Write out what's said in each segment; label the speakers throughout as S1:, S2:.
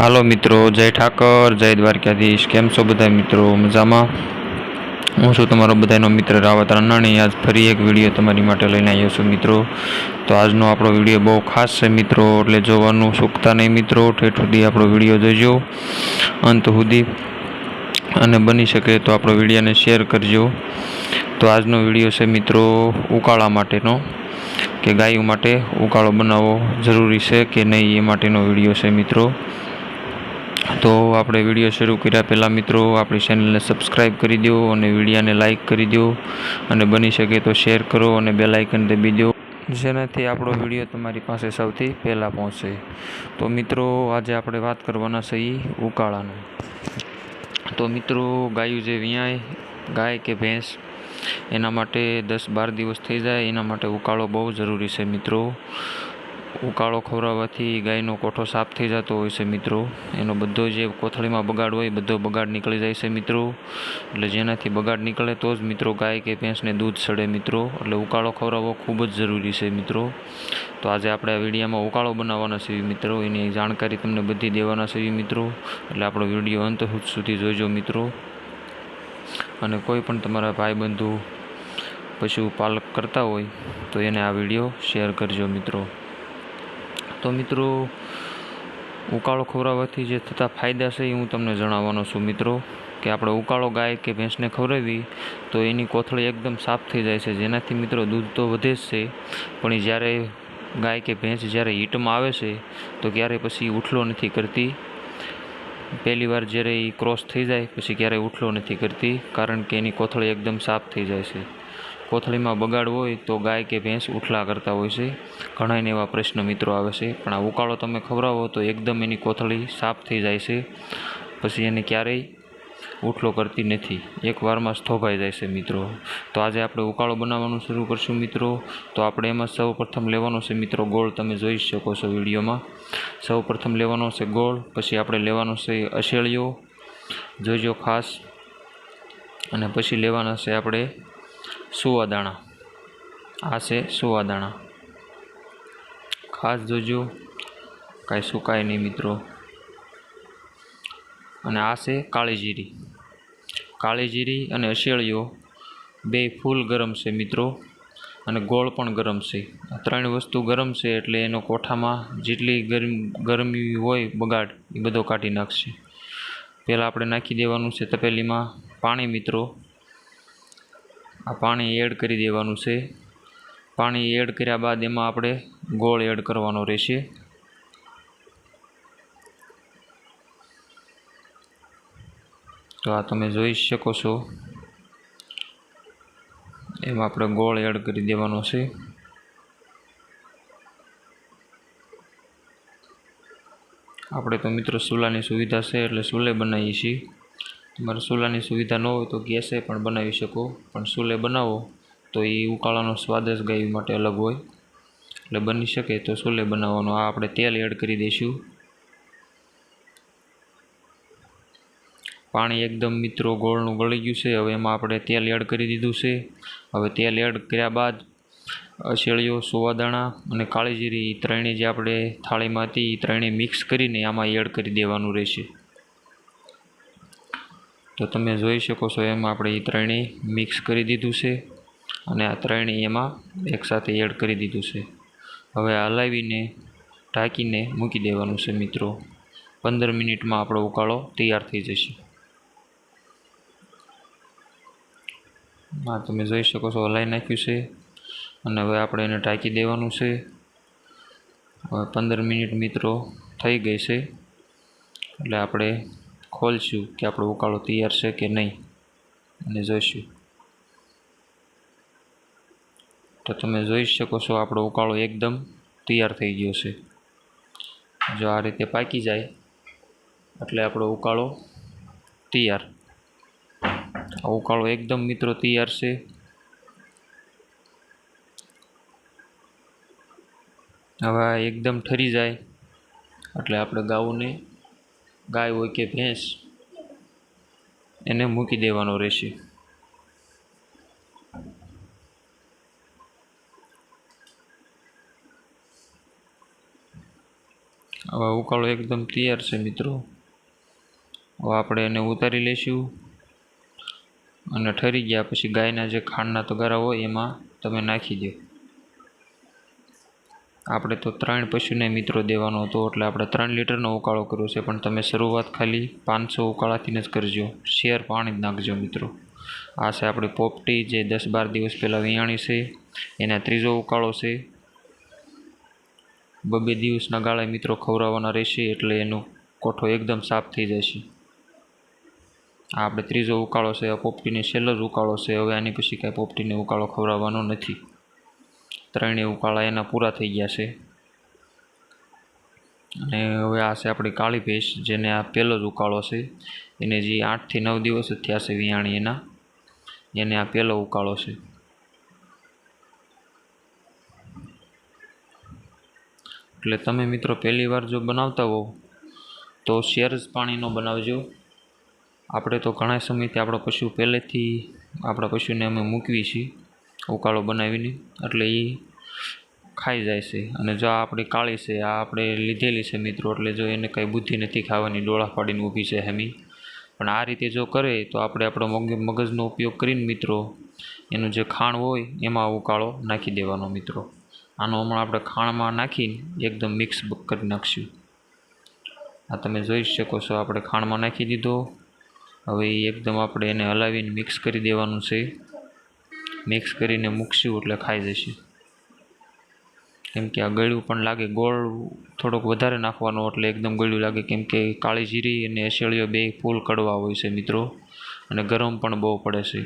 S1: હાલો મિત્રો, જય ઠાકર, જય દ્વારકાધીશ. કેમ છો બધા મિત્રો? મજામાં? હું છું તમારો બધાનો મિત્ર રાવત રાણાણી આજ ફરી એક વીડિયો તમારી માટે લઈને આવ્યો છું મિત્રો. તો આજનો આપણો વીડિયો બહુ ખાસ છે મિત્રો, એટલે જોવાનું ચૂકતા નહીં મિત્રો. ઠેઠ સુધી આપણો વીડિયો જોજો, અંત સુધી. અને બની શકે તો આપણો વિડીયોને શેર કરજો. તો આજનો વીડિયો છે મિત્રો, ઉકાળા માટેનો. કે ગાયો માટે ઉકાળો બનાવવો જરૂરી છે કે નહીં એ માટેનો વીડિયો છે મિત્રો. તો આપણે વીડિયો શરૂ કર્યા પહેલાં મિત્રો આપણી ચેનલને સબસ્ક્રાઈબ કરી દો અને વિડીયાને લાઇક કરી દો અને બની શકે તો શેર કરો અને બેલ આઇકન દબી દો. જેનાથી આપણો વીડિયો તમારી પાસે સૌથી પહેલાં પહોંચે. તો મિત્રો, આજે આપણે વાત કરવાના છે ઈ ઉકાળાનું. તો મિત્રો, ગાયું જે વિયાય, ગાય કે ભેંસ, એના માટે દસ બાર દિવસ થઈ જાય. એના માટે ઉકાળો બહુ જરૂરી છે મિત્રો. ઉકાળો ખવડાવવાથી ગાયનો કોઠો સાફ થઈ જતો હોય છે મિત્રો. એનો બધો જે કોથળીમાં બગાડ હોય બધો બગાડ નીકળી જાય છે મિત્રો. એટલે જેનાથી બગાડ નીકળે તો જ મિત્રો ગાય કે ભેંસને દૂધ સડે મિત્રો. એટલે ઉકાળો ખવડાવવો ખૂબ જ જરૂરી છે મિત્રો. તો આજે આપણે આ વિડીયામાં ઉકાળો બનાવવાના છે મિત્રો. એની જાણકારી તમને બધી દેવાના છે મિત્રો. એટલે આપણો વીડિયો અંત સુધી જોજો મિત્રો. અને કોઈ પણ તમારા ભાઈબંધુ પશુપાલક કરતા હોય તો એને આ વીડિયો શેર કરજો મિત્રો. તો મિત્રો, ઉકાળો ખવડાવવાથી જે થતા ફાયદા છે એ હું તમને જણાવવાનો છું મિત્રો, કે આપણે ઉકાળો ગાય કે ભેંસને ખવડાવી તો એની કોથળી એકદમ સાફ થઈ જાય છે. જેનાથી મિત્રો દૂધ તો વધે જ છે, પણ જ્યારે ગાય કે ભેંસ જ્યારે હીટમાં આવે છે, તો ક્યારેય પછી ઉઠલો નથી કરતી. પહેલી વાર જ્યારે એ ક્રોસ થઈ જાય, પછી ક્યારેય ઉઠલો નથી કરતી, કારણ કે એની કોથળી એકદમ સાફ થઈ જાય છે. કોથળીમાં બગાડ હોય તો ગાય કે ભેંસ ઉઠલા કરતા હોય છે. ઘણાને એવા પ્રશ્ન મિત્રો આવે છે. પણ આ ઉકાળો તમે ખવડાવો તો એકદમ એની કોથળી સાફ થઈ જાય છે. પછી એને ક્યારેય ઉઠલો કરતી નથી. એક વારમાં જ જાય છે મિત્રો. તો આજે આપણે ઉકાળો બનાવવાનું શરૂ કરશું મિત્રો. તો આપણે એમાં સૌ પ્રથમ લેવાનો છે મિત્રો ગોળ. તમે જોઈ શકો છો વિડીયોમાં. સૌ પ્રથમ લેવાનો છે ગોળ. પછી આપણે લેવાનો છે અશેળીઓ જોઈજો ખાસ. અને પછી લેવાના છે આપણે સુવાદાણા. આ છે સુવાદાણા. ખાસ જોજો, કાંઈ સુકાય નહીં મિત્રો. અને આ છે કાળીજીરી. કાળીજીરી અને અશેળીઓ બે ફૂલ ગરમ છે મિત્રો અને ગોળ પણ ગરમ છે. આ ત્રણ વસ્તુ ગરમ છે એટલે એનો કોઠામાં જેટલી ગરમ, ગરમી હોય બગાડ, એ બધો કાઢી નાખશે. પહેલાં આપણે નાખી દેવાનું છે તપેલીમાં પાણી મિત્રો. આ પાણી એડ કરી દેવાનું છે. પાણી એડ કર્યા બાદ એમાં આપણે ગોળ એડ કરવાનો રહેશે. તો આ તમે જોઈ શકો છો. એમાં આપણે ગોળ એડ કરી દેવાનો છે. આપણે તો મિત્રો ચૂલાની સુવિધા છે એટલે ચૂલે બનાવીએ છીએ. તમારે ચૂલાની સુવિધા ન હોય તો ગેસે પણ બનાવી શકો. પણ ચૂલે બનાવો તો એ ઉકાળાનો સ્વાદ જ ગાય માટે અલગ હોય. એટલે બની શકે તો ચૂલે બનાવવાનો. આ આપણે તેલ એડ કરી દઈશું. પાણી એકદમ મિત્રો ગોળનું ગળી ગયું છે. હવે એમાં આપણે તેલ એડ કરી દીધું છે. હવે તેલ એડ કર્યા બાદ અશેળીઓ સુવાદાણા અને કાળીજીરી ત્રણેય જે આપણે થાળીમાં હતી એ ત્રણેય મિક્સ કરીને આમાં એડ કરી દેવાનું રહેશે. તો તમે જોઈ શકો છો એમાં આપણે એ ત્રણેય મિક્સ કરી દીધું છે અને આ ત્રણેય એમાં એકસાથે એડ કરી દીધું છે. હવે હલાવીને, ઢાંકીને મૂકી દેવાનું છે મિત્રો. પંદર મિનિટમાં આપણો ઉકાળો તૈયાર થઈ જશે. હા તમે જોઈ શકો છો હલાવી નાખ્યું છે અને હવે આપણે એને ઢાંકી દેવાનું છે. હવે પંદર મિનિટ મિત્રો થઈ ગઈ છે. એટલે આપણે ખોલશું કે આપણો ઉકાળો તૈયાર છે કે નહીં અને જોઈશું. તો તમે જોઈ શકો છો આપણો ઉકાળો એકદમ તૈયાર થઈ ગયો છે. જો આ રીતે પાકી જાય, એટલે આપણો ઉકાળો તૈયાર. આ ઉકાળો એકદમ મિત્રો તૈયાર છે. હવે એકદમ ઠરી જાય, એટલે આપણે ગાઉને ગાય હોય કે ભેંસ, એને મૂકી દેવાનો રહેશે. હવે ઉકાળો એકદમ તૈયાર છે મિત્રો. હવે આપણે એને ઉતારી લઈશું અને ઠરી ગયા પછી ગાયના જે ખાંડના તગારા હોય એમાં તમે નાખી દો. આપણે તો ત્રણ પશુને મિત્રો દેવાનો હતો, એટલે આપણે ત્રણ લીટરનો ઉકાળો કર્યો છે, પણ તમે શરૂઆત ખાલી પાંચસો ઉકાળાથી જ કરજો. શેર પાણી જ નાખજો મિત્રો. આ છે આપણી પોપટી જે દસ બાર દિવસ પહેલાં વિયાણી છે, એના ત્રીજો ઉકાળો છે. બબે દિવસના ગાળે મિત્રો ખવડાવવાના રહેશે, એટલે એનો કોઠો એકદમ સાફ થઈ જશે. આ આપણે ત્રીજો ઉકાળો છે, આ પોપટીને છેલ્લો જ ઉકાળો છે, હવે આની પછી કાંઈ પોપટીને ઉકાળો ખવડાવવાનો નથી. ત્રણેય ઉકાળા એના પૂરા થઈ ગયા છે. અને હવે આ છે આપણી કાળી ભેંસ, જેને આ પહેલો જ ઉકાળો છે. એને જે આઠથી નવ દિવસ થયા છે વિયાણી એના. એને આ પહેલો ઉકાળો છે. એટલે તમે મિત્રો પહેલી વાર જો બનાવતા હો તો શેર જ પાણીનો બનાવજો. આપણે તો ઘણા સમયથી આપણા પશુ પહેલેથી, આપણા પશુને અમે મૂકવી છીએ. ઉકાળો બનાવીને એટલે એ ખાઈ જાય છે. અને જો આ આપણી કાળી છે, આ આપણે લીધેલી છે મિત્રો, એટલે જો એને કાંઈ બુદ્ધિ નથી ખાવાની, ડોળા પાડીને ઊભી છે હેમી. પણ આ રીતે જો કરે તો આપણે આપણો મગ, મગજનો ઉપયોગ કરીને મિત્રો, એનું જે ખાણ હોય એમાં ઉકાળો નાખી દેવાનો મિત્રો. આનો હમણાં આપણે ખાણમાં નાખીને એકદમ મિક્સ કરી નાખશું. આ તમે જોઈ શકો છો, આપણે ખાણમાં નાખી દીધો. હવે એકદમ આપણે એને હલાવીને મિક્સ કરી દેવાનું છે. મિક્સ કરીને મૂકશું એટલે ખાઈ જશે. કેમ કે આ ગળ્યું પણ લાગે ગોળ થોડોક વધારે નાખવાનો એટલે એકદમ ગળ્યું લાગે. કેમ કે કાળી જીરી અને એસેળીઓ બે ફૂલ કડવા હોય છે મિત્રો. અને ગરમ પણ બહુ પડે છે.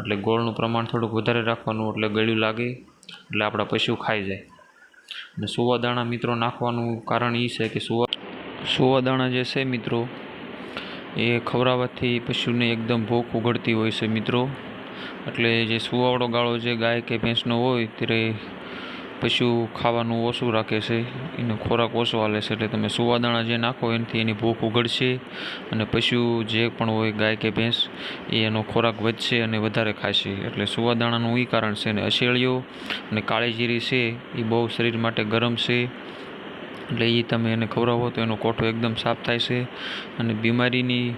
S1: એટલે ગોળનું પ્રમાણ થોડુંક વધારે રાખવાનું એટલે ગળ્યું લાગે એટલે આપણા પશુ ખાઈ જાય. અને સુવા દાણા મિત્રો નાખવાનું કારણ એ છે કે સુવા સુવા દાણા જે છે મિત્રો, એ ખવડાવવાથી પશુને એકદમ ભૂખ ઉઘડતી હોય છે મિત્રો. એટલે જે સુવાવડો ગાળો જે ગાય કે ભેંસનો હોય ત્યારે પશુ ખાવાનું ઓછું રાખે છે. એનો ખોરાક ઓછો હાલે છે. એટલે તમે સુવાદાણા જે નાખો એનાથી એની ભૂખ ઉગડશે અને પશુ જે પણ હોય ગાય કે ભેંસ, એ એનો ખોરાક વધશે અને વધારે ખાશે. એટલે સુવાદાણાનું એ કારણ છે અને અશેળીઓ અને કાળીજીરી છે એ બહુ શરીર માટે ગરમ છે. એટલે એ તમે એને ખવડાવો તો એનો કોઠો એકદમ સાફ થાય છે અને બીમારીની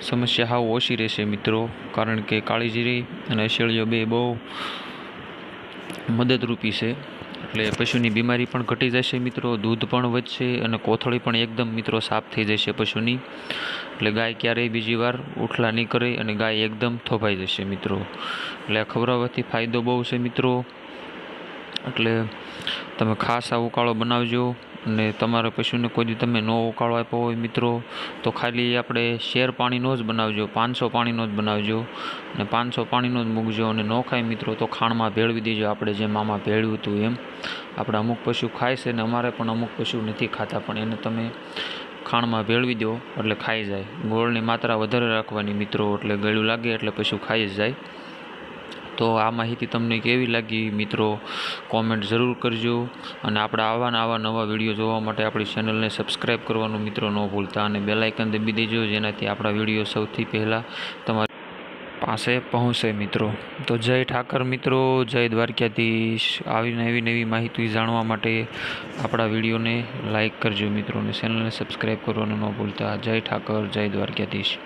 S1: સમસ્યા હાવ ઓછી રહેશે મિત્રો, કારણ કે કાળીજીરી અને અશેળીઓ બે બહુ મદદરૂપી છે. એટલે પશુની બીમારી પણ ઘટી જશે મિત્રો, દૂધ પણ વધશે અને કોથળી પણ એકદમ મિત્રો સાફ થઈ જશે પશુની. એટલે ગાય ક્યારેય બીજી વાર ઉઠલા નહીં કરે અને ગાય એકદમ થોભાઈ જશે મિત્રો. એટલે આ ખવડાવવાથી ફાયદો બહુ છે મિત્રો. એટલે તમે ખાસ આ ઉકાળો બનાવજો અને તમારા પશુને કોઈ દી તમે નો ઉકાળો આપ્યો હોય મિત્રો, તો ખાલી આપણે શેર પાણીનો જ બનાવજો, પાંચસો પાણીનો જ બનાવજો અને પાંચસો પાણીનો જ મૂકજો અને ન ખાય મિત્રો તો ખાણમાં ભેળવી દેજો આપણે જેમ આમાં ભેળવ્યું હતું એમ. આપણે અમુક પશુ ખાય છે અને અમારે પણ અમુક પશુ નથી ખાતા, પણ એને તમે ખાણમાં ભેળવી દો એટલે ખાઈ જાય. ગોળની માત્રા વધારે રાખવાની મિત્રો, એટલે ગળ્યું લાગે એટલે પશુ ખાઈ જ જાય. તો આ માહિતી તમને કેવી લાગી? મિત્રો કોમેન્ટ જરૂર કરજો. અને આપણા આવા આવા નવા વીડિયો જોવા માટે આપણી ચેનલને સબસ્ક્રાઈબ કરવાનું મિત્રો ન ભૂલતા. અને બેલાઇકન દબી દેજો, જેનાથી આપણા વીડિયો સૌથી પહેલાં તમારી પાસે પહોંચે મિત્રો. તો જય ઠાકર મિત્રો, જય દ્વારકાધીશ. આવી નવી નવી માહિતી જાણવા માટે આપણા વિડીયોને લાઇક કરજો મિત્રો, અને ચેનલને સબસ્ક્રાઈબ કરવાનું ન ભૂલતા. જય ઠાકર, જય દ્વારકાધીશ.